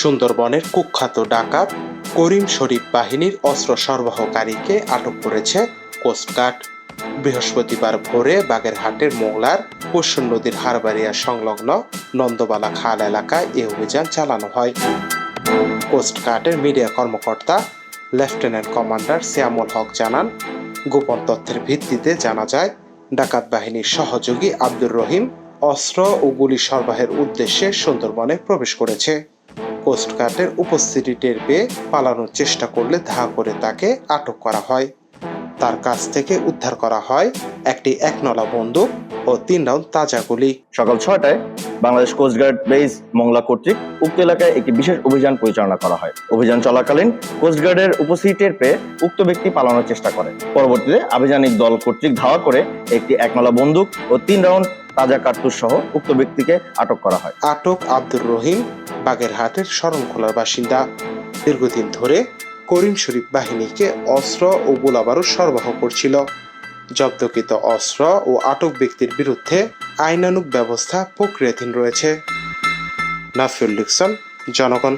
সুন্দরবনের কুখ্যাত ডাকাত করিম শরীফ বাহিনীর অস্ত্র সরবরাহকারীকে আটক করেছে কোস্টগার্ড বৃহস্পতিবার ভোরে বাগেরহাটের মোংলার পশ্চিম নদীর হারবাড়িয়া সংলগ্ন নন্দবালা খাল এলাকায় এ অভিযান চালানো হয়। কোস্টগার্ডের মিডিয়া কর্মকর্তা, লেফটেন্যান্ট কমান্ডার শ্যামল হক জানান, গোপন তথ্যের ভিত্তিতে জানা যায়, ডাকাত বাহিনীর সহযোগী আব্দুর রহিম অস্ত্র ও গুলি সরবরাহের উদ্দেশ্যে সুন্দরবনে প্রবেশ করেছে। কোস্টগার্ডের উপস্থিতি টের পেয়ে পালানোর চেষ্টা করলে ধা করে তাকে আটক করা হয়। তার কাছ থেকে উদ্ধার করা হয় একটি একনলা বন্দুক ও তিন রাউন্ড তাজা গুলি। সকাল ছয়টায় বাংলাদেশ কোস্টগার্ড বেস মংলা কর্তৃক উক্ত এলাকায় একটি বিশেষ অভিযান পরিচালনা করা হয়। অভিযান চলাকালীন কোস্টগার্ডের উপস্থিতি টের পেয়ে উক্ত ব্যক্তি পালানোর চেষ্টা করে। পরবর্তীতে আভিযানিক দল কর্তৃক ধাওয়া করে একটি একনলা বন্দুক ও তিন রাউন্ড তাজা কার্তুজ সহ উক্ত ব্যক্তিকে আটক করা হয়। আটক আব্দুর রহিম বাগেরহাটের শরণখোলার বাসিন্দা। দীর্ঘদিন ধরে করিম শরীফ বাহিনীকে অস্ত্র ও গোলাবারুদ সরবরাহ করছিল। জব্দকৃত অস্ত্র ও আটক ব্যক্তির বিরুদ্ধে আইনানুক ব্যবস্থা প্রক্রিয়াধীন রয়েছে। নাফিউল লিকসন জনগণ।